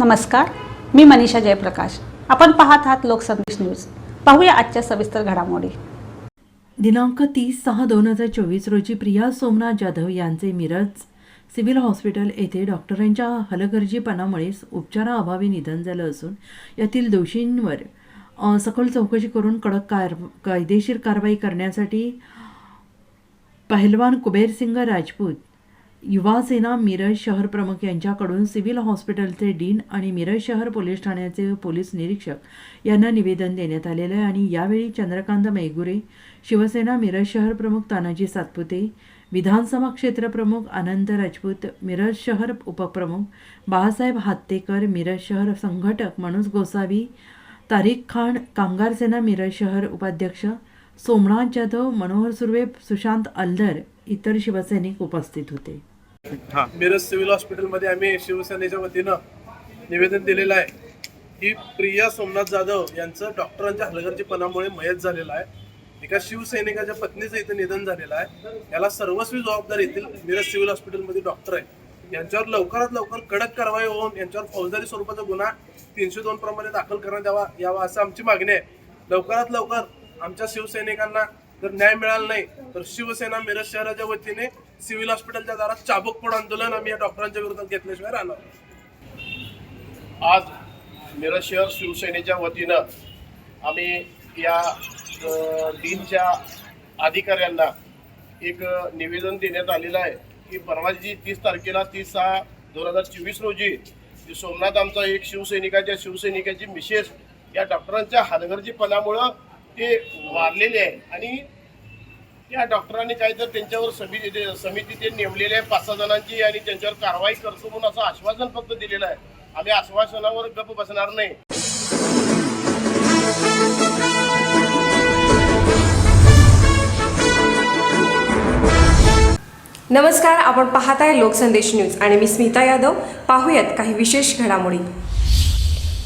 नमस्कार मी मनीषा जयप्रकाश. आपण पाहत आहात लोकसंदेश न्यूज. पाहूया आजच्या सविस्तर घडामोडी. दिनांक तीस सहा दोन हजार चोवीस रोजी प्रिया सोमनाथ जाधव यांचे मिरज सिव्हिल हॉस्पिटल येथे डॉक्टरांच्या हलगर्जीपणामुळे उपचाराअभावी निधन झालं असून यातील दोषींवर सखोल चौकशी करून कडक कार कायदेशीर कारवाई करण्यासाठी पहलवान कुबेरसिंग राजपूत युवा सेना मिरज शहर प्रमुख यांच्याकडून सिव्हिल हॉस्पिटलचे डीन आणि मिरज शहर पोलीस ठाण्याचे पोलीस निरीक्षक यांना निवेदन देण्यात आलेलं आहे आणि यावेळी चंद्रकांत मेघुरे शिवसेना मिरज शहर प्रमुख तानाजी सातपुते विधानसभा क्षेत्रप्रमुख आनंद राजपूत मिरज शहर उपप्रमुख बाळासाहेब हात्तेकर मिरज शहर संघटक मनोज गोसावी तारिक खान कामगार सेना मिरज शहर उपाध्यक्ष सोमनाथ जाधव मनोहर सुर्वे सुशांत अल्दर इतर शिवसैनिक उपस्थित होते. मिरज सिव्हिल हॉस्पिटलमध्ये आम्ही शिवसेनेच्या वतीनं निवेदन दिलेलं आहे की प्रिया सोमनाथ जाधव यांचं डॉक्टरांच्या हलगर्जीपणामुळे मयत झालेलं आहे. एका शिवसैनिकाच्या पत्नीचं इथं निधन झालेलं आहे. याला सर्वस्वी जबाबदार येथील मिरज सिव्हिल हॉस्पिटलमध्ये डॉक्टर आहे यांच्यावर लवकरात लवकर कडक कारवाई होऊन यांच्यावर फौजदारी स्वरूपाचा गुन्हा तीनशे दोन प्रमाणे दाखल करण्यात यावा यावा असं आमची मागणी आहे. लवकरात लवकर आमच्या शिवसैनिकांना जर न्याय मिळाला नाही तर शिवसेना मिरज शहराच्या वतीने सिव्हिल हॉस्पिटलच्या दारात चाबूकफोड आंदोलन आम्ही या डॉक्टरांच्या विरोधात घेतल्याशिवाय राहणार आज मिरज शहर शिवसेनेच्या वतीनं आम्ही या डीनच्या अधिकाऱ्यांना एक निवेदन देण्यात आलेलं आहे की परवाची तीस तारखेला तीस सहा दोन हजार चोवीस रोजी सोमनाथ आमचा एक शिवसैनिकाच्या शिवसैनिकाची मिसेस या डॉक्टरांच्या हलगर्जीपणामुळं ते वारलेले आहे. आणि त्या डॉक्टरांनी काय तर त्यांच्यावर समिती समिती ते नेमलेले आहे पाच सहा जणांची आणि त्यांच्यावर कारवाई करतो म्हणून असं आश्वासन फक्त दिलेलं आहे. आम्ही आश्वासनावर गप्प बसणार नाही. नमस्कार आपण पाहत आहे लोकसंदेश न्यूज आणि मी स्मिता यादव. पाहूयात काही विशेष घडामोडी.